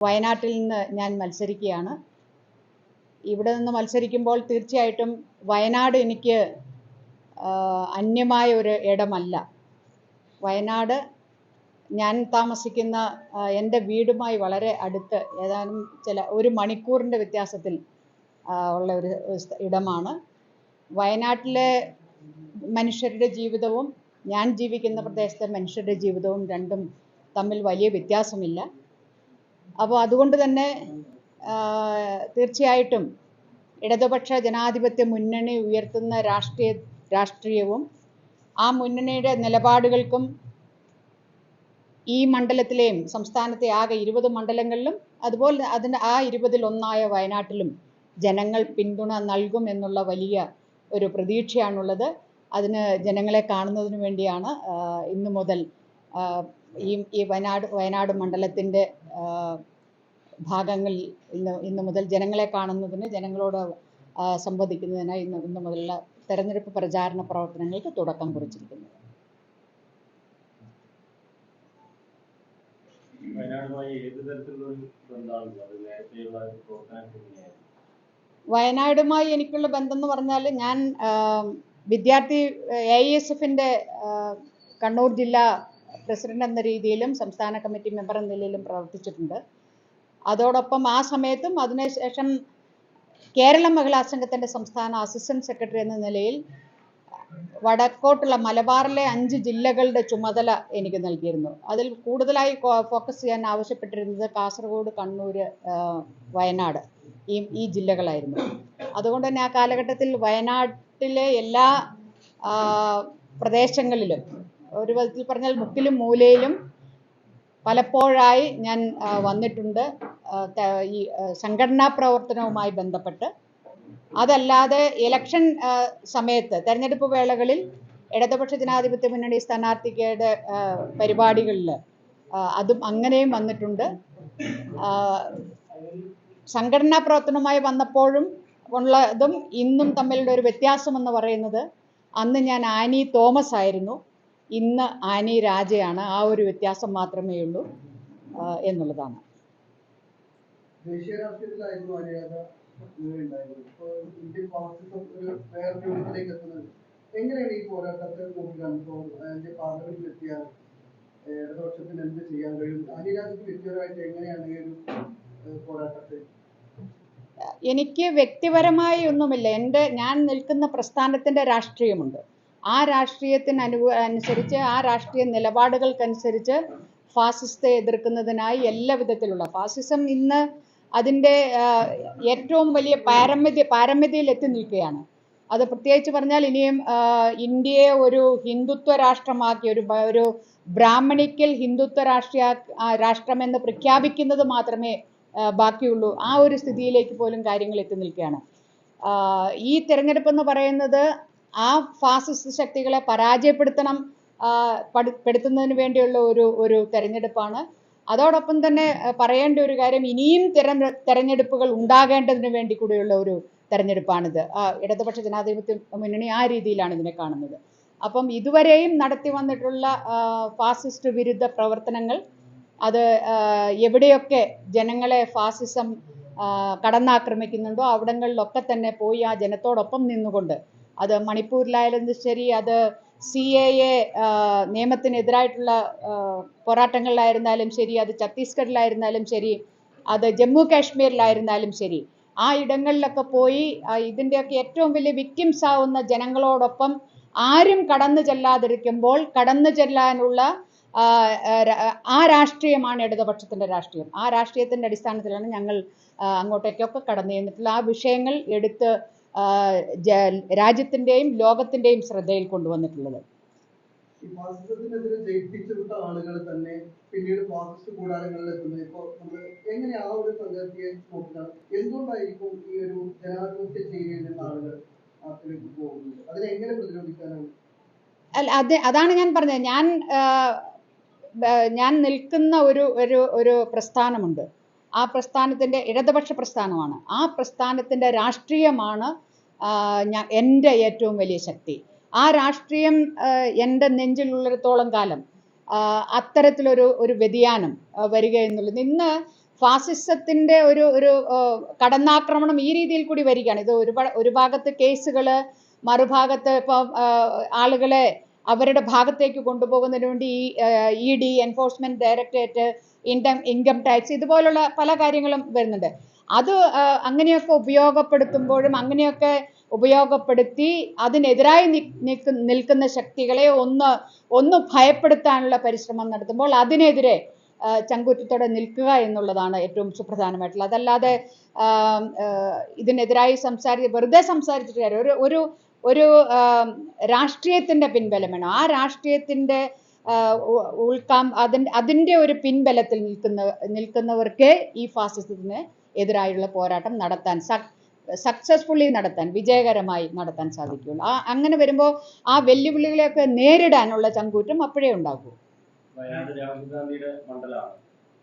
വയനാട്ടിൽ നിന്ന് ഞാൻ മത്സരിക്കുകയാണ്. ഇവിടെ നിന്ന് മത്സരിക്കുമ്പോൾ തീർച്ചയായിട്ടും വയനാട് എനിക്ക് അന്യമായ ഒരു ഇടമല്ല. വയനാട് ഞാൻ താമസിക്കുന്ന എന്റെ വീടുമായി വളരെ അടുത്ത് ഏതാനും ചില ഒരു മണിക്കൂറിന്റെ വ്യത്യാസത്തിൽ ഉള്ള ഒരു ഇടമാണ്. വയനാട്ടിലെ മനുഷ്യരുടെ ജീവിതവും ഞാൻ ജീവിക്കുന്ന പ്രദേശത്തെ മനുഷ്യരുടെ ജീവിതവും രണ്ടും തമ്മിൽ വലിയ വ്യത്യാസമില്ല. അപ്പോൾ അതുകൊണ്ട് തന്നെ തീർച്ചയായിട്ടും ഇടതുപക്ഷ ജനാധിപത്യ മുന്നണി ഉയർത്തുന്ന രാഷ്ട്രീയ രാഷ്ട്രീയവും ആ മുന്നണിയുടെ നിലപാടുകൾക്കും ഈ മണ്ഡലത്തിലെയും സംസ്ഥാനത്തെ ആകെ ഇരുപത് മണ്ഡലങ്ങളിലും അതുപോലെ അതിന്റെ ആ ഇരുപതിൽ ഒന്നായ വയനാട്ടിലും ജനങ്ങൾ പിന്തുണ നൽകും എന്നുള്ള വലിയ ഒരു പ്രതീക്ഷയാണുള്ളത്. അതിന് ജനങ്ങളെ കാണുന്നതിന് വേണ്ടിയാണ് ഇന്നു മുതൽ ഈ ഈ വയനാട് വയനാട് മണ്ഡലത്തിന്റെ ഭാഗങ്ങളിൽ ഇന്ന് ഇന്ന് മുതൽ ജനങ്ങളെ കാണുന്നതിന് ജനങ്ങളോട് സംവദിക്കുന്നതിനായി ഇന്ന് ഇന്ന് മുതലുള്ള തെരഞ്ഞെടുപ്പ് പ്രചാരണ പ്രവർത്തനങ്ങൾക്ക് തുടക്കം കുറിച്ചിരിക്കുന്നത്. വയനാടുമായി എനിക്കുള്ള ബന്ധം എന്ന് പറഞ്ഞാൽ ഞാൻ വിദ്യാർത്ഥി എ ഐ എസ് എഫിന്റെ കണ്ണൂർ ജില്ലാ പ്രസിഡന്റ് എന്ന രീതിയിലും സംസ്ഥാന കമ്മിറ്റി മെമ്പർ എന്ന നിലയിലും പ്രവർത്തിച്ചിട്ടുണ്ട്. അതോടൊപ്പം ആ സമയത്തും അതിനുശേഷം കേരള മഹിളാ സംഘത്തിന്റെ സംസ്ഥാന അസിസ്റ്റന്റ് സെക്രട്ടറി എന്ന നിലയിൽ വടക്കോട്ടുള്ള മലബാറിലെ അഞ്ച് ജില്ലകളുടെ ചുമതല എനിക്ക് നൽകിയിരുന്നു. അതിൽ കൂടുതലായി ഫോക്കസ് ചെയ്യാൻ ആവശ്യപ്പെട്ടിരുന്നത് കാസർഗോഡ് കണ്ണൂർ വയനാട് ഈ ഈ ജില്ലകളായിരുന്നു. അതുകൊണ്ട് തന്നെ ആ കാലഘട്ടത്തിൽ വയനാട്ടിലെ എല്ലാ പ്രദേശങ്ങളിലും ഒരു വിധത്തിൽ പറഞ്ഞാൽ മുക്കിലും മൂലയിലും പലപ്പോഴായി ഞാൻ വന്നിട്ടുണ്ട്. ഈ സംഘടനാ പ്രവർത്തനവുമായി ബന്ധപ്പെട്ട്. അതല്ലാതെ ഇലക്ഷൻ സമയത്ത് തെരഞ്ഞെടുപ്പ് വേളകളിൽ ഇടതുപക്ഷ ജനാധിപത്യ മുന്നണി സ്ഥാനാർത്ഥിക്കയുടെ പരിപാടികളിൽ അതും അങ്ങനെയും വന്നിട്ടുണ്ട്. സംഘടനാ പ്രവർത്തനവുമായി വന്നപ്പോഴും ഉള്ളതും ഇന്നും തമ്മിലുള്ള ഒരു വ്യത്യാസം എന്ന് പറയുന്നത് അന്ന് ഞാൻ ആനി തോമസ് ആയിരുന്നു. ഇന്ന് ആനി രാജയാണ്. ആ ഒരു വ്യത്യാസം മാത്രമേ ഉള്ളൂ എന്നുള്ളതാണ്. എങ്ങനെയാണ് ഈ പോരാട്ടത്തെ ഇപ്പോൾ അതിന്റെ പാർലമെന്റിൽ എത്തിയാൽ ഇടതുപക്ഷത്തിന് എന്ത് ചെയ്യാൻ കഴിയും? അനുരാധയ്ക്ക് വ്യക്തിപരമായിട്ട് എങ്ങനെയാണ് ഈ ഒരു പോരാട്ടത്തെ? എനിക്ക് വ്യക്തിപരമായി ഒന്നുമില്ല. എന്റെ ഞാൻ നിൽക്കുന്ന പ്രസ്ഥാനത്തിന്റെ രാഷ്ട്രീയമുണ്ട്. ആ രാഷ്ട്രീയത്തിന് അനു അനുസരിച്ച് ആ രാഷ്ട്രീയ നിലപാടുകൾക്കനുസരിച്ച് ഫാസിസത്തെ എതിർക്കുന്നതിനായി എല്ലാ വിധത്തിലുള്ള ഫാസിസം ഇന്ന് അതിന്റെ ഏറ്റവും വലിയ പാരമ്യത പാരമ്യതയിൽ എത്തി നിൽക്കുകയാണ്. അത് പ്രത്യേകിച്ച് പറഞ്ഞാൽ ഇനിയും ഇന്ത്യയെ ഒരു ഹിന്ദുത്വ രാഷ്ട്രമാക്കി ഒരു ഒരു ബ്രാഹ്മണിക്കൽ ഹിന്ദുത്വ രാഷ്ട്രീയ രാഷ്ട്രമെന്ന് പ്രഖ്യാപിക്കുന്നത് മാത്രമേ ബാക്കിയുള്ളൂ. ആ ഒരു സ്ഥിതിയിലേക്ക് പോലും കാര്യങ്ങൾ എത്തി നിൽക്കുകയാണ്. ഈ തിരഞ്ഞെടുപ്പ് എന്ന് പറയുന്നത് ആ ഫാസിസ്റ്റ് ശക്തികളെ പരാജയപ്പെടുത്തണം പെടുത്തുന്നതിന് വേണ്ടിയുള്ള ഒരു ഒരു തെരഞ്ഞെടുപ്പാണ്. അതോടൊപ്പം തന്നെ പറയേണ്ട ഒരു കാര്യം ഇനിയും തിരഞ്ഞെ തെരഞ്ഞെടുപ്പുകൾ ഉണ്ടാകേണ്ടതിന് വേണ്ടി കൂടിയുള്ള ഒരു തെരഞ്ഞെടുപ്പാണിത്. ഇടതുപക്ഷ ജനാധിപത്യ മുന്നണി ആ രീതിയിലാണ് ഇതിനെ കാണുന്നത്. അപ്പം ഇതുവരെയും നടത്തി വന്നിട്ടുള്ള ഫാസിസ്റ്റ് വിരുദ്ധ പ്രവർത്തനങ്ങൾ അത് എവിടെയൊക്കെ ജനങ്ങളെ ഫാസിസം കടന്നാക്രമിക്കുന്നുണ്ടോ അവിടങ്ങളിലൊക്കെ തന്നെ പോയി ആ ജനത്തോടൊപ്പം നിന്നുകൊണ്ട് അത് മണിപ്പൂരിലായാലും ശരി അത് സി എ എ നിയമത്തിനെതിരായിട്ടുള്ള പോരാട്ടങ്ങളിലായിരുന്നാലും ശരി അത് ഛത്തീസ്ഗഡിലായിരുന്നാലും ശരി അത് ജമ്മു കാശ്മീരിലായിരുന്നാലും ശരി ആ ഇടങ്ങളിലൊക്കെ പോയി ഇതിന്റെയൊക്കെ ഏറ്റവും വലിയ വിക്ടിംസ് ആവുന്ന ജനങ്ങളോടൊപ്പം ആരും കടന്നു ചെല്ലാതിരിക്കുമ്പോൾ കടന്നു ചെല്ലാനുള്ള ആ, രാഷ്ട്രീയമാണ് ഇടതുപക്ഷത്തിന്റെ രാഷ്ട്രീയം. ആ രാഷ്ട്രീയത്തിന്റെ അടിസ്ഥാനത്തിലാണ് ഞങ്ങൾ അങ്ങോട്ടേക്കൊക്കെ കടന്നു ചെന്നിട്ടുള്ള ആ വിഷയങ്ങൾ എടുത്ത് രാജ്യത്തിന്റെയും ലോകത്തിന്റെയും ശ്രദ്ധയിൽ കൊണ്ടുവന്നിട്ടുള്ളത്. ഫാസിസത്തിനെതിരെ ആളുകൾ തന്നെ പിന്നീട് ഫാസിസ്റ്റ് കൂടാരങ്ങളിൽ എത്തുന്നത് ഇപ്പോൾ നമ്മൾ എങ്ങനെ ആ ഒരു എന്തുകൊണ്ടായിരിക്കും ഈ ഒരു ജനാധിപത്യ ചേരിയിൽ നിന്ന് ആളുകൾ അതിലേക്ക് പോകുന്നത്? അതിനെ എങ്ങനെ പ്രതിരോധിക്കാനാണ്? അല്ല അത് അതാണ് ഞാൻ പറഞ്ഞത്. ഞാൻ ഞാൻ നിൽക്കുന്ന ഒരു ഒരു ഒരു പ്രസ്ഥാനമുണ്ട്. ആ പ്രസ്ഥാനത്തിന്റെ ഇടതുപക്ഷ പ്രസ്ഥാനമാണ്. ആ പ്രസ്ഥാനത്തിന്റെ രാഷ്ട്രീയമാണ് ഞാൻ എന്റെ ഏറ്റവും വലിയ ശക്തി. ആ രാഷ്ട്രീയം എന്റെ നെഞ്ചിലുള്ളിടത്തോളം കാലം അത്തരത്തിലൊരു ഒരു വ്യതിയാനം വരിക എന്നുള്ളത് ഇന്ന് ഫാസിസത്തിന്റെ ഒരു ഒരു കടന്നാക്രമണം ഈ രീതിയിൽ കൂടി വരികയാണ്. ഇത് ഒരു ഒരു ഭാഗത്ത് കേസുകൾ മറുഭാഗത്ത് ഇപ്പം ആളുകളെ അവരുടെ ഭാഗത്തേക്ക് കൊണ്ടുപോകുന്നതിന് വേണ്ടി ഈ E D enforcement directorate income income tax ഇതുപോലുള്ള പല കാര്യങ്ങളും വരുന്നുണ്ട്. അത് അങ്ങനെയൊക്കെ ഉപയോഗപ്പെടുത്തുമ്പോഴും അങ്ങനെയൊക്കെ ഉപയോഗപ്പെടുത്തി അതിനെതിരായി നിൽക്കുന്ന ശക്തികളെ ഒന്ന് ഒന്ന് ഭയപ്പെടുത്താനുള്ള പരിശ്രമം നടത്തുമ്പോൾ അതിനെതിരെ ചങ്കുറ്റത്തോടെ നിൽക്കുക എന്നുള്ളതാണ് ഏറ്റവും സുപ്രധാനമായിട്ടുള്ളത്. അതല്ലാതെ ഇതിനെതിരായി സംസാരി വെറുതെ സംസാരിച്ചിട്ട് കാര്യം ഒരു ഒരു ഒരു ആ, പിൻബലം വേണം ആ ഉ- ഉൾക്കാം അതിന്റെ അതിന്റെ ഒരു പിൻബലത്തിൽ നിൽക്കുന്ന നിൽക്കുന്നവർക്ക് ഈ ഫാസിസത്തിന് എതിരായുള്ള പോരാട്ടം നടത്താൻ സക്സസ്ഫുള്ളി നടത്താൻ വിജയകരമായി നടത്താൻ സാധിക്കുകയുള്ളൂ. ആ അങ്ങനെ വരുമ്പോൾ ആ വെല്ലുവിളികളെയൊക്കെ നേരിടാനുള്ള ചങ്കൂറ്റം അപ്പോഴേ ഉണ്ടാകൂ. വയനാട് മണ്ഡലമാണ്.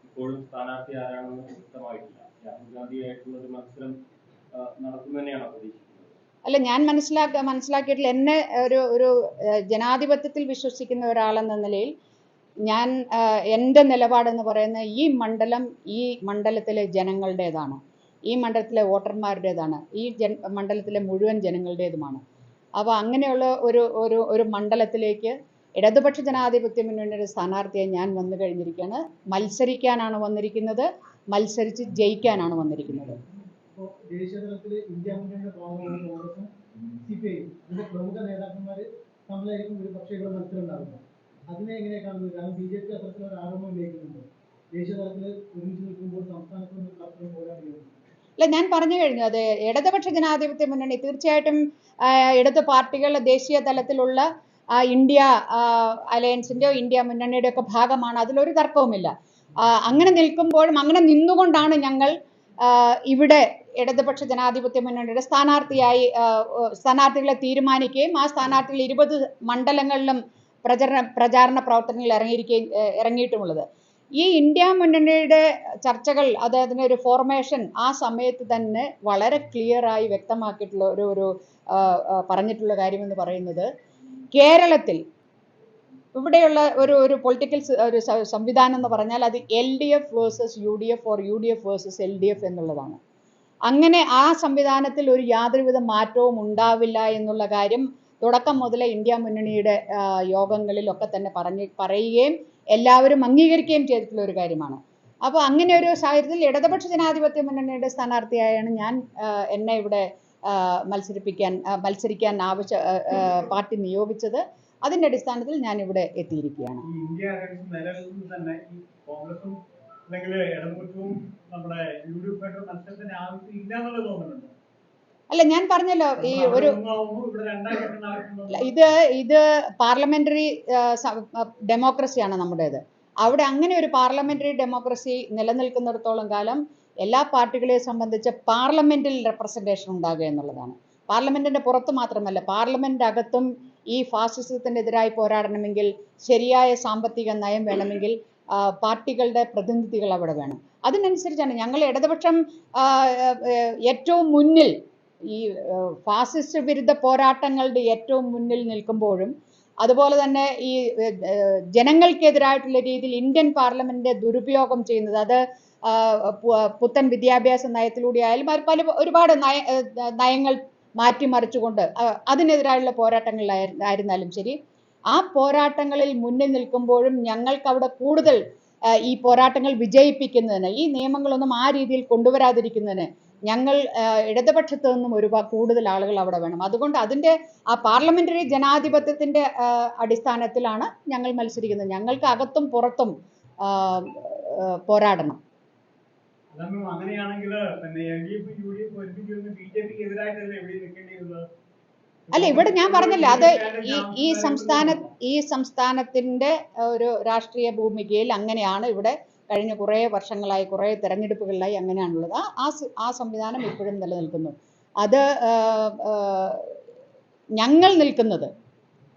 ഇപ്പോഴും സ്ഥാനാർത്ഥി ആരാണെന്ന് വ്യക്തമായിട്ടില്ല. രാഹുൽ ഗാന്ധിയായിട്ടുള്ള ഒരു മത്സരം നടക്കും നടക്കുമെന്നെയാണ് പ്രതീക്ഷിക്കുന്നത്. അല്ല ഞാൻ മനസ്സിലാക്ക മനസ്സിലാക്കിയിട്ടില്ല. എന്നെ ഒരു ഒരു ജനാധിപത്യത്തിൽ വിശ്വസിക്കുന്ന ഒരാളെന്ന നിലയിൽ ഞാൻ എന്റെ നിലപാടെന്ന് പറയുന്നത് ഈ മണ്ഡലം ഈ മണ്ഡലത്തിലെ ജനങ്ങളുടേതാണ്. ഈ മണ്ഡലത്തിലെ വോട്ടർമാരുടേതാണ്. ഈ ജൻ മണ്ഡലത്തിലെ മുഴുവൻ ജനങ്ങളുടേതുമാണ്. അപ്പോൾ അങ്ങനെയുള്ള ഒരു ഒരു ഒരു മണ്ഡലത്തിലേക്ക് ഇടതുപക്ഷ ജനാധിപത്യ മുന്നണിയുടെ സ്ഥാനാർത്ഥിയെ ഞാൻ വന്നു കഴിഞ്ഞിരിക്കുകയാണ് മത്സരിക്കാനാണ് വന്നിരിക്കുന്നത്. മത്സരിച്ച് ജയിക്കാനാണ് വന്നിരിക്കുന്നത്. ദേശീയ തലത്തിൽ ഇന്ത്യ മുന്നണിയുടെ ഭാഗമാണ് കോൺഗ്രസും സി പി ഐയും പ്രമുഖ നേതാക്കന്മാർ തമ്മിലായിരിക്കും ഒരു പക്ഷേ ഇവിടെ മത്സരം ഉണ്ടാകുന്നത്. അതിനെ എങ്ങനെ കാണുന്നത്? കാരണം ബി ജെ പി അത്തരത്തിലൊരു ആരോപണം ഉന്നയിക്കുന്നുണ്ട്. ദേശീയ തലത്തിൽ ഒരുമിച്ച് നിൽക്കുമ്പോൾ സംസ്ഥാനത്ത് നിന്ന് അത്തരം പോരാടുകയാണ് അല്ല ഞാൻ പറഞ്ഞു കഴിഞ്ഞു. അത് ഇടതുപക്ഷ ജനാധിപത്യ മുന്നണി തീർച്ചയായിട്ടും ഇടത് പാർട്ടികൾ ദേശീയ തലത്തിലുള്ള ഇന്ത്യ അലയൻസിന്റെയോ ഇന്ത്യ മുന്നണിയുടെ ഒക്കെ ഭാഗമാണ്. അതിലൊരു തർക്കവുമില്ല. അങ്ങനെ നിൽക്കുമ്പോഴും അങ്ങനെ നിന്നുകൊണ്ടാണ് ഞങ്ങൾ ഇവിടെ ഇടതുപക്ഷ ജനാധിപത്യ മുന്നണിയുടെ സ്ഥാനാർത്ഥിയായി സ്ഥാനാർത്ഥികളെ തീരുമാനിക്കുകയും ആ സ്ഥാനാർത്ഥികൾ ഇരുപത് മണ്ഡലങ്ങളിലും പ്രചരണ പ്രചാരണ പ്രവർത്തനങ്ങളിൽ ഇറങ്ങിയിരിക്കുകയും ഇറങ്ങിയിട്ടുമുള്ളത്. ഈ ഇന്ത്യ മുന്നണിയുടെ ചർച്ചകൾ അതായതിന്റെ ഒരു ഫോർമേഷൻ ആ സമയത്ത് തന്നെ വളരെ ക്ലിയറായി വ്യക്തമാക്കിയിട്ടുള്ള ഒരു ഒരു പറഞ്ഞിട്ടുള്ള കാര്യമെന്ന് പറയുന്നത് കേരളത്തിൽ ഇവിടെയുള്ള ഒരു ഒരു പൊളിറ്റിക്കൽ ഒരു സംവിധാനം എന്ന് പറഞ്ഞാൽ അത് L D F versus U D F or U D F versus L D F എന്നുള്ളതാണ്. അങ്ങനെ ആ സംവിധാനത്തിൽ ഒരു യാതൊരുവിധ മാറ്റവും ഉണ്ടാവില്ല എന്നുള്ള കാര്യം തുടക്കം മുതലേ ഇന്ത്യ മുന്നണിയുടെ യോഗങ്ങളിലൊക്കെ തന്നെ പറഞ്ഞ് പറയുകയും എല്ലാവരും അംഗീകരിക്കുകയും ചെയ്തിട്ടുള്ള ഒരു കാര്യമാണ്. അപ്പോൾ അങ്ങനെ ഒരു സാഹചര്യത്തിൽ ഇടതുപക്ഷ ജനാധിപത്യ മുന്നണിയുടെ സ്ഥാനാർത്ഥിയായാണ് ഞാൻ എന്നെ ഇവിടെ മത്സരിപ്പിക്കാൻ മത്സരിക്കാൻ ആവശ്യ പാർട്ടി നിയോഗിച്ചത്. അതിന്റെ അടിസ്ഥാനത്തിൽ ഞാൻ ഇവിടെ എത്തിയിരിക്കുകയാണ്. കോൺഗ്രസും അല്ലെങ്കിൽ ഇടതുപക്ഷവും നമ്മുടെ യൂട്യൂബ് എന്നുള്ളത് തോന്നുന്നുണ്ട് അല്ല ഞാൻ പറഞ്ഞല്ലോ ഈ ഒരു ഇത് ഇത് പാർലമെന്ററി ഡെമോക്രസിയാണ് നമ്മുടേത്. അവിടെ അങ്ങനെ ഒരു പാർലമെന്ററി ഡെമോക്രസി നിലനിൽക്കുന്നിടത്തോളം കാലം എല്ലാ പാർട്ടികളെ സംബന്ധിച്ച് പാർലമെന്റിൽ റെപ്രസെന്റേഷൻ ഉണ്ടാകുക എന്നുള്ളതാണ്. പാർലമെന്റിന്റെ പുറത്ത് മാത്രമല്ല പാർലമെന്റ് അകത്തും ഈ ഫാസിസത്തിനെതിരായി പോരാടണമെങ്കിൽ ശരിയായ സാമ്പത്തിക നയം വേണമെങ്കിൽ പാർട്ടികളുടെ പ്രതിനിധികൾ അവിടെ വേണം. അതിനനുസരിച്ചാണ് ഞങ്ങൾ ഇടതുപക്ഷം ഏറ്റവും മുന്നിൽ ഈ ഫാസിസ്റ്റ് വിരുദ്ധ പോരാട്ടങ്ങളുടെ ഏറ്റവും മുന്നിൽ നിൽക്കുമ്പോഴും അതുപോലെ തന്നെ ഈ ജനങ്ങൾക്കെതിരായിട്ടുള്ള രീതിയിൽ ഇന്ത്യൻ പാർലമെന്റിന്റെ ദുരുപയോഗം ചെയ്യുന്നത് അത് പുത്തൻ വിദ്യാഭ്യാസ നയത്തിലൂടെ ആയാലും പല ഒരുപാട് നയ നയങ്ങൾ മാറ്റിമറിച്ചുകൊണ്ട് അതിനെതിരായുള്ള പോരാട്ടങ്ങളിലായിരുന്നാലും ശരി. ആ പോരാട്ടങ്ങളിൽ മുന്നിൽ നിൽക്കുമ്പോഴും ഞങ്ങൾക്ക് അവിടെ കൂടുതൽ ഈ പോരാട്ടങ്ങൾ വിജയിപ്പിക്കുന്നതിന് ഈ നിയമങ്ങളൊന്നും ആ രീതിയിൽ കൊണ്ടുവരാതിരിക്കുന്നതിന് ഞങ്ങൾ ഇടതുപക്ഷത്ത് നിന്നും ഒരുപാട് കൂടുതൽ ആളുകൾ അവിടെ വേണം. അതുകൊണ്ട് അതിന്റെ ആ പാർലമെന്ററി ജനാധിപത്യത്തിന്റെ ആ, അടിസ്ഥാനത്തിലാണ് ഞങ്ങൾ മത്സരിക്കുന്നത്. ഞങ്ങൾക്ക് അകത്തും പുറത്തും പോരാടണം. അങ്ങനെയാണെങ്കിൽ അല്ല ഇവിടെ ഞാൻ പറഞ്ഞില്ല. അത് ഈ ഈ സംസ്ഥാന ഈ സംസ്ഥാനത്തിന്റെ ഒരു രാഷ്ട്രീയ ഭൂമികയിൽ അങ്ങനെയാണ് ഇവിടെ കഴിഞ്ഞ കുറേ വർഷങ്ങളായി കുറേ തെരഞ്ഞെടുപ്പുകളിലായി അങ്ങനെയാണുള്ളത്. ആ ആ സംവിധാനം ഇപ്പോഴും നിലനിൽക്കുന്നു. അത് ഞങ്ങൾ നിൽക്കുന്നത്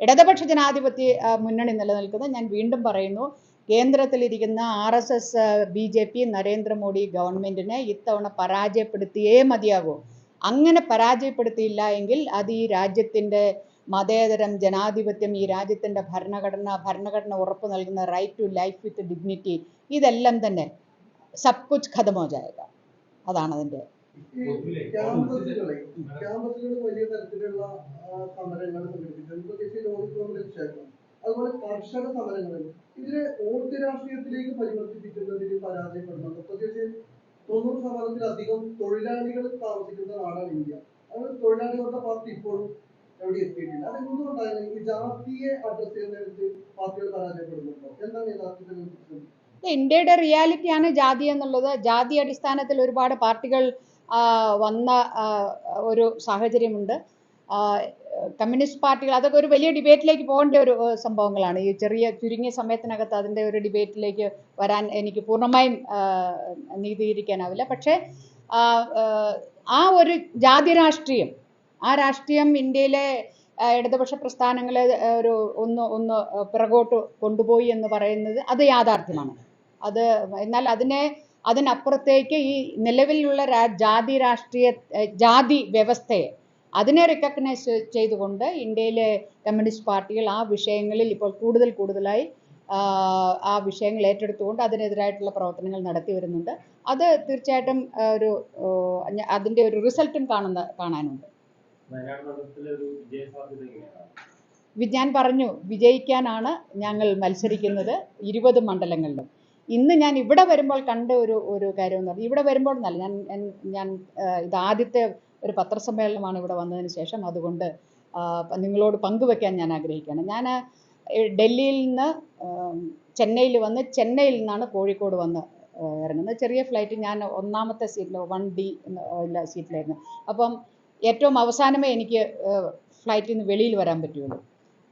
ഇടതുപക്ഷ ജനാധിപത്യ മുന്നണി നിലനിൽക്കുന്നത് ഞാൻ വീണ്ടും പറയുന്നു കേന്ദ്രത്തിലിരിക്കുന്ന R S S B J P Narendra Modi ഗവൺമെന്റിനെ ഇത്തവണ പരാജയപ്പെടുത്തിയേ മതിയാകൂ. അങ്ങനെ പരാജയപ്പെടുത്തിയില്ല എങ്കിൽ അത് ഈ രാജ്യത്തിന്റെ മതേതരം ജനാധിപത്യം ഈ രാജ്യത്തിന്റെ ഭരണഘടന ഭരണഘടന ഉറപ്പ് നൽകുന്ന right to life with dignity ഇതെല്ലാം തന്നെ സബ് കുച്ച് ഖതമോ ജായക അതാണ് അതിന്റെ അതുപോലെ കർഷക സമരങ്ങൾ ഇതിനെ വോട്ട് രാഷ്ട്രീയത്തിലേക്ക് പരിവർത്തിപ്പിക്കുന്നതിൽ പരാജയപ്പെടുന്നുണ്ട്. പ്രത്യേകിച്ച് തൊണ്ണൂറ് ശതമാനത്തിലധികം തൊഴിലാളികൾ താമസിക്കുന്ന നാടാണ് ഇന്ത്യ. അതായത് തൊഴിലാളികളുടെ പാർട്ടി ഇപ്പോഴും എവിടെ എത്തിയിട്ടില്ല. അത് എന്തുകൊണ്ടാണ് ഈ ജാതിയെ അഡ്രസ് ചെയ്യുന്നതിന് പാർട്ടികൾ പരാജയപ്പെടുന്നുണ്ടോ? എന്താണ് യഥാർത്ഥത്തിൽ പ്രശ്നം? ഇന്ത്യയുടെ റിയാലിറ്റിയാണ് ജാതി എന്നുള്ളത്. ജാതി അടിസ്ഥാനത്തിൽ ഒരുപാട് പാർട്ടികൾ വന്ന ഒരു സാഹചര്യമുണ്ട്. കമ്മ്യൂണിസ്റ്റ് പാർട്ടികൾ അതൊക്കെ ഒരു വലിയ ഡിബേറ്റിലേക്ക് പോകേണ്ട ഒരു സംഭവങ്ങളാണ്. ഈ ചെറിയ ചുരുങ്ങിയ സമയത്തിനകത്ത് അതിന്റെ ഒരു ഡിബേറ്റിലേക്ക് വരാൻ എനിക്ക് പൂർണമായും നീതീകരിക്കാനാവില്ല. പക്ഷേ ആ, ഒരു ജാതി രാഷ്ട്രീയം ആ രാഷ്ട്രീയം ഇന്ത്യയിലെ ഇടതുപക്ഷ പ്രസ്ഥാനങ്ങളെ ഒരു ഒന്ന് ഒന്ന് പിറകോട്ട് കൊണ്ടുപോയി എന്ന് പറയുന്നത് അത് യാഥാർത്ഥ്യമാണ്. അത് എന്നാൽ അതിനെ അതിനപ്പുറത്തേക്ക് ഈ നിലവിലുള്ള ജാതി രാഷ്ട്രീയ ജാതി വ്യവസ്ഥയെ അതിനെ റെക്കഗ്നൈസ് ചെയ്തുകൊണ്ട് ഇന്ത്യയിലെ കമ്മ്യൂണിസ്റ്റ് പാർട്ടികൾ ആ വിഷയങ്ങളിൽ ഇപ്പോൾ കൂടുതൽ കൂടുതലായി ആ, വിഷയങ്ങൾ ഏറ്റെടുത്തുകൊണ്ട് അതിനെതിരായിട്ടുള്ള പ്രവർത്തനങ്ങൾ നടത്തി വരുന്നുണ്ട്. അത് തീർച്ചയായിട്ടും ഒരു അതിന്റെ ഒരു റിസൾട്ടും കാണുന്ന കാണാനുണ്ട്. ഞാൻ പറഞ്ഞു വിജയിക്കാനാണ് ഞങ്ങൾ മത്സരിക്കുന്നത് ഇരുപത് മണ്ഡലങ്ങളിലും. ഇന്ന് ഞാൻ ഇവിടെ വരുമ്പോൾ കണ്ട ഒരു ഒരു കാര്യം എന്ന് പറഞ്ഞാൽ ഇവിടെ വരുമ്പോൾ എന്നല്ല ഞാൻ- ഞാൻ ഇത് ആദ്യത്തെ ഒരു പത്രസമ്മേളനമാണ് ഇവിടെ വന്നതിന് ശേഷം. അതുകൊണ്ട് നിങ്ങളോട് പങ്കുവെക്കാൻ ഞാൻ ആഗ്രഹിക്കുകയാണ്. ഞാൻ ഡൽഹിയിൽ നിന്ന് ചെന്നൈയിൽ വന്ന് ചെന്നൈയിൽ നിന്നാണ് കോഴിക്കോട് വന്ന് ഇറങ്ങുന്നത്. ചെറിയ ഫ്ലൈറ്റ് ഞാൻ ഒന്നാമത്തെ സീറ്റിലോ വൺ ഡി സീറ്റിലായിരുന്നു. അപ്പം ഏറ്റവും അവസാനമേ എനിക്ക് ഫ്ലൈറ്റിൽ നിന്ന് വെളിയിൽ വരാൻ പറ്റുള്ളൂ.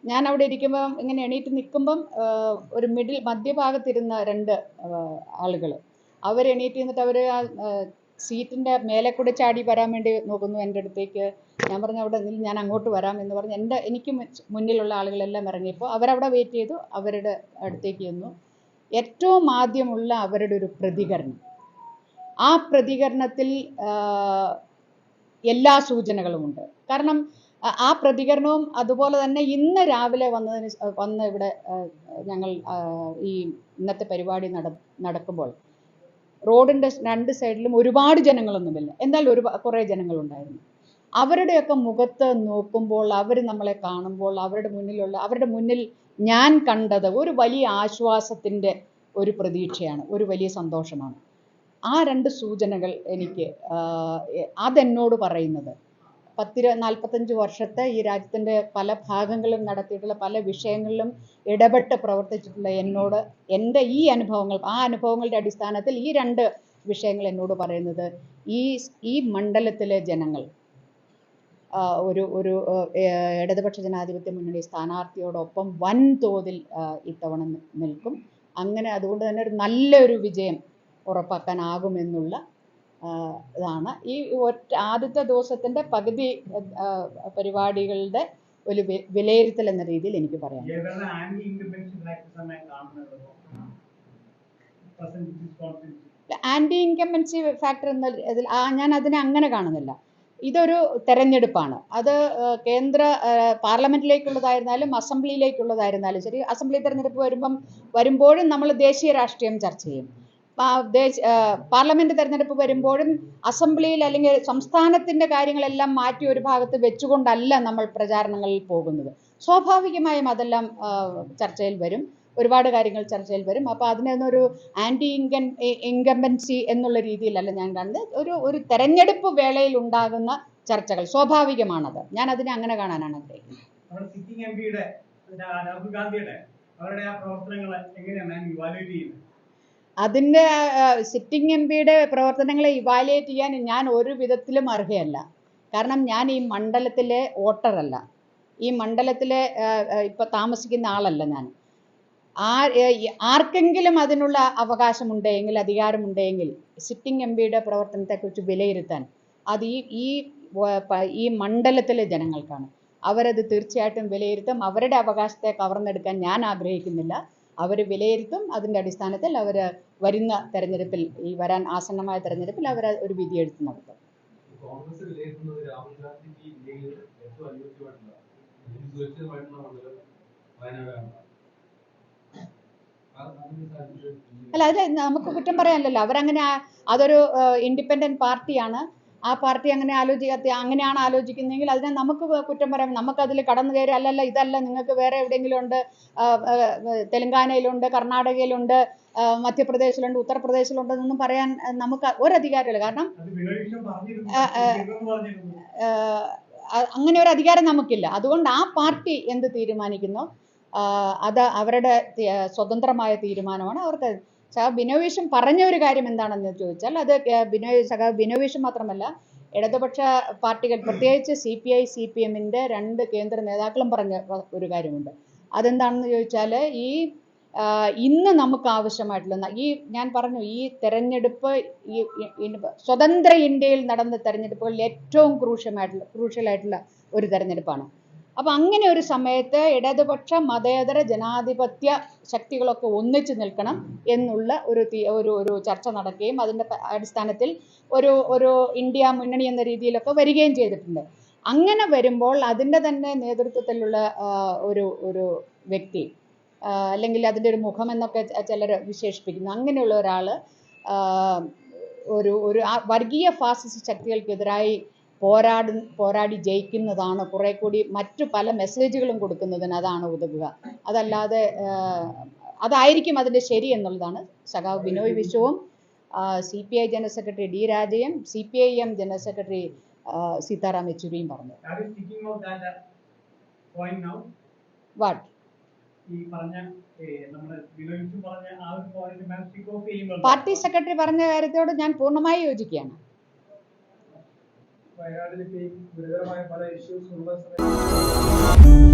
ഞാൻ അവിടെ ഇരിക്കുമ്പം ഇങ്ങനെ എണീറ്റ് നിൽക്കുമ്പം ഒരു മിഡിൽ മധ്യഭാഗത്തിരുന്ന രണ്ട് ആളുകൾ അവർ എണീറ്റ് നിന്നിട്ട് അവർ സീറ്റിന്റെ മേലെ കൂടെ ചാടി വരാൻ വേണ്ടി നോക്കുന്നു എന്റെ അടുത്തേക്ക്. ഞാൻ പറഞ്ഞു അവിടെ നിന്ന് ഞാൻ അങ്ങോട്ട് വരാം എന്ന് പറഞ്ഞ് എന്റെ എനിക്ക് മുന്നിലുള്ള ആളുകളെല്ലാം ഇറങ്ങിയപ്പോൾ അവരവിടെ വെയിറ്റ് ചെയ്തു അവരുടെ അടുത്തേക്ക് ചെന്നു. ഏറ്റവും ആദ്യമുള്ള അവരുടെ ഒരു പ്രതികരണം. ആ പ്രതികരണത്തിൽ എല്ലാ സൂചനകളുമുണ്ട് കാരണം ആ- പ്രതികരണവും അതുപോലെ തന്നെ ഇന്ന് രാവിലെ വന്നതിന് വന്ന് ഇവിടെ ഞങ്ങൾ ഈ ഇന്നത്തെ പരിപാടി നട നടക്കുമ്പോൾ റോഡിന്റെ രണ്ട് സൈഡിലും ഒരുപാട് ജനങ്ങളൊന്നുമില്ല. എന്നാൽ ഒരു കുറേ ജനങ്ങളുണ്ടായിരുന്നു. അവരുടെയൊക്കെ മുഖത്ത് നോക്കുമ്പോൾ അവർ നമ്മളെ കാണുമ്പോൾ അവരുടെ മുന്നിലുള്ള അവരുടെ മുന്നിൽ ഞാൻ കണ്ടത് ഒരു വലിയ ആശ്വാസത്തിന്റെ ഒരു പ്രതീക്ഷയാണ് ഒരു വലിയ സന്തോഷമാണ്. ആ രണ്ട് സൂചനകൾ എനിക്ക് അതെന്നോട് പറയുന്നത്. പത്തിര നാൽപ്പത്തഞ്ച് വർഷത്തെ ഈ രാജ്യത്തിന്റെ പല ഭാഗങ്ങളിലും നടത്തിയിട്ടുള്ള പല വിഷയങ്ങളിലും ഇടപെട്ട് പ്രവർത്തിച്ചിട്ടുള്ള എന്നോട് എന്റെ ഈ അനുഭവങ്ങൾ ആ അനുഭവങ്ങളുടെ അടിസ്ഥാനത്തിൽ ഈ രണ്ട് വിഷയങ്ങൾ എന്നോട് പറയുന്നത്. ഈ ഈ മണ്ഡലത്തിലെ ജനങ്ങൾ ഒരു ഒരു ഇടതുപക്ഷ ജനാധിപത്യ മുന്നണി സ്ഥാനാർത്ഥിയോടൊപ്പം വൻതോതിൽ ഇത്തവണ നിൽക്കും. അങ്ങനെ അതുകൊണ്ട് തന്നെ ഒരു നല്ലൊരു വിജയം ഉറപ്പാക്കാനാകുമെന്നുള്ള ഇതാണ്. ഈ ഒറ്റ ആദ്യത്തെ ദിവസത്തിന്റെ പകുതി പരിപാടികളുടെ ഒരു വിലയിരുത്തൽ എന്ന രീതിയിൽ എനിക്ക് പറയാം. ആന്റി ഇൻകമ്പൻസി ഫാക്ടർ എന്ന ഇതിൽ ഞാൻ അതിനെ അങ്ങനെ കാണുന്നില്ല. ഇതൊരു തെരഞ്ഞെടുപ്പാണ്. അത് കേന്ദ്ര പാർലമെന്റിലേക്കുള്ളതായിരുന്നാലും പാർലമെന്റിലേക്കുള്ളതായിരുന്നാലും അസംബ്ലിയിലേക്കുള്ളതായിരുന്നാലും ശരി അസംബ്ലി തെരഞ്ഞെടുപ്പ് വരുമ്പം വരുമ്പോഴും നമ്മൾ ദേശീയ രാഷ്ട്രീയം ചർച്ച ചെയ്യും. പാർലമെന്റ് തെരഞ്ഞെടുപ്പ് വരുമ്പോഴും അസംബ്ലിയിൽ അല്ലെങ്കിൽ സംസ്ഥാനത്തിന്റെ കാര്യങ്ങളെല്ലാം മാറ്റി ഒരു ഭാഗത്ത് വെച്ചുകൊണ്ടല്ല നമ്മൾ പ്രചാരണങ്ങളിൽ പോകുന്നത്. സ്വാഭാവികമായും അതെല്ലാം ചർച്ചയിൽ വരും. ഒരുപാട് കാര്യങ്ങൾ ചർച്ചയിൽ വരും. അപ്പോൾ അതിനൊന്നൊരു ആന്റി ഇൻകൻ ഇൻകമ്പൻസി എന്നുള്ള രീതിയിലല്ല ഞാൻ കാണുന്നത്. ഒരു ഒരു തെരഞ്ഞെടുപ്പ് വേളയിൽ ഉണ്ടാകുന്ന ചർച്ചകൾ സ്വാഭാവികമാണത്. ഞാൻ അതിനെ അങ്ങനെ കാണാനാണ് ആഗ്രഹിക്കുന്നത്. സിറ്റിംഗ് അവരുടെ ആ പ്രവർത്തനങ്ങൾ എങ്ങനെയാണ് ഞാൻ ഇവാലുവേറ്റ് ചെയ്യുന്നത്? അതിന്റെ സിറ്റിംഗ് എം പിയുടെ പ്രവർത്തനങ്ങളെ ഇവാലുവേറ്റ് ചെയ്യാൻ ഞാൻ ഒരു വിധത്തിലും അർഹയല്ല. കാരണം ഞാൻ ഈ മണ്ഡലത്തിലെ വോട്ടറല്ല. ഈ മണ്ഡലത്തിലെ ഇപ്പോൾ താമസിക്കുന്ന ആളല്ല ഞാൻ. ആ ആർക്കെങ്കിലും അതിനുള്ള അവകാശമുണ്ടെങ്കിൽ അധികാരമുണ്ടെങ്കിൽ സിറ്റിംഗ് എം പിയുടെ പ്രവർത്തനത്തെക്കുറിച്ച് വിലയിരുത്താൻ അത് ഈ ഈ ഈ മണ്ഡലത്തിലെ ജനങ്ങൾക്കാണ്. അവരത് തീർച്ചയായിട്ടും വിലയിരുത്തും. അവരുടെ അവകാശത്തെ കവർന്നെടുക്കാൻ ഞാൻ ആഗ്രഹിക്കുന്നില്ല. അവർ വിലയിരുത്തും. അതിന്റെ അടിസ്ഥാനത്തിൽ അവർ വരുന്ന തെരഞ്ഞെടുപ്പിൽ ഈ വരാൻ ആസന്നമായ തെരഞ്ഞെടുപ്പിൽ അവർ ഒരു വിധി എടുത്ത് നടത്തും അല്ല അത് നമുക്ക് കുറ്റം പറയാനല്ലോ അവരങ്ങനെ അതൊരു ഇൻഡിപെൻഡന്റ് പാർട്ടിയാണ്. ആ പാർട്ടി അങ്ങനെ ആലോചിക്കാത്ത അങ്ങനെയാണ് ആലോചിക്കുന്നതെങ്കിൽ അതിനെ നമുക്ക് കുറ്റം പറയാം. നമുക്ക് അതിൽ കടന്നു കയറി അല്ലല്ല ഇതല്ല. നിങ്ങൾക്ക് വേറെ എവിടെയെങ്കിലും ഉണ്ട് തെലങ്കാനയിലുണ്ട് കർണാടകയിലുണ്ട് മധ്യപ്രദേശിലുണ്ട് ഉത്തർപ്രദേശിലുണ്ട് എന്നൊന്നും പറയാൻ നമുക്ക് ഒരധികാരമില്ല. കാരണം അങ്ങനെ ഒരു അധികാരം നമുക്കില്ല. അതുകൊണ്ട് ആ പാർട്ടി എന്ത് തീരുമാനിക്കുന്നു? അത് അവരുടെ സ്വതന്ത്രമായ തീരുമാനമാണ് അവർക്ക് സഹ ബിനോവിഷം പറഞ്ഞ ഒരു കാര്യം എന്താണെന്ന് ചോദിച്ചാൽ അത് ബിനോ സഹ ബിനോയ് മാത്രമല്ല ഇടതുപക്ഷ പാർട്ടികൾ പ്രത്യേകിച്ച് C P I C P എമ്മിന്റെ രണ്ട് കേന്ദ്ര നേതാക്കളും പറഞ്ഞ ഒരു കാര്യമുണ്ട്. അതെന്താണെന്ന് ചോദിച്ചാൽ ഈ ഇന്ന് നമുക്ക് ആവശ്യമായിട്ടുള്ള ഈ ഞാൻ പറഞ്ഞു ഈ തെരഞ്ഞെടുപ്പ് ഈ സ്വതന്ത്ര ഇന്ത്യയിൽ നടന്ന തെരഞ്ഞെടുപ്പുകളിൽ ഏറ്റവും ക്രൂഷ്യമായിട്ടുള്ള ക്രൂഷ്യലായിട്ടുള്ള ഒരു തെരഞ്ഞെടുപ്പാണ്. അപ്പം അങ്ങനെ ഒരു സമയത്ത് ഇടതുപക്ഷ മതേതര ജനാധിപത്യ ശക്തികളൊക്കെ ഒന്നിച്ചു നിൽക്കണം എന്നുള്ള ഒരു ഒരു ഒരു ചർച്ച നടക്കുകയും അതിന്റെ അടിസ്ഥാനത്തിൽ ഒരു ഒരു ഇന്ത്യ മുന്നണി എന്ന രീതിയിലൊക്കെ വരികയും ചെയ്തിട്ടുണ്ട്. അങ്ങനെ വരുമ്പോൾ അതിന്റെ തന്നെ നേതൃത്വത്തിലുള്ള ഒരു ഒരു വ്യക്തി അല്ലെങ്കിൽ അതിന്റെ ഒരു മുഖം എന്നൊക്കെ ചിലർ വിശേഷിപ്പിക്കുന്നു. അങ്ങനെയുള്ള ഒരാൾ ഒരു ഒരു വർഗീയ ഫാസിസ്റ്റ് ശക്തികൾക്കെതിരായി പോരാടി പോരാടി ജയിക്കുന്നതാണ് കുറെ കൂടി മറ്റു പല മെസ്സേജുകളും കൊടുക്കുന്നതിന് അതാണ് ഉതകുക. അതല്ലാതെ അതായിരിക്കും അതിന്റെ ശരി എന്നുള്ളതാണ്. സഖാവ് Binoy വിശ്വവും C P I general secretary D രാജയും C P I M general secretary Sitaram യെച്ചൂരിയും. What പറഞ്ഞ പാർട്ടി സെക്രട്ടറി പറഞ്ഞ കാര്യത്തോട് ഞാൻ പൂർണമായി യോജിക്കുകയാണ്. ഈ ഗുരുതരമായ പല ഇഷ്യൂസ് ഉള്ള സമയത്ത്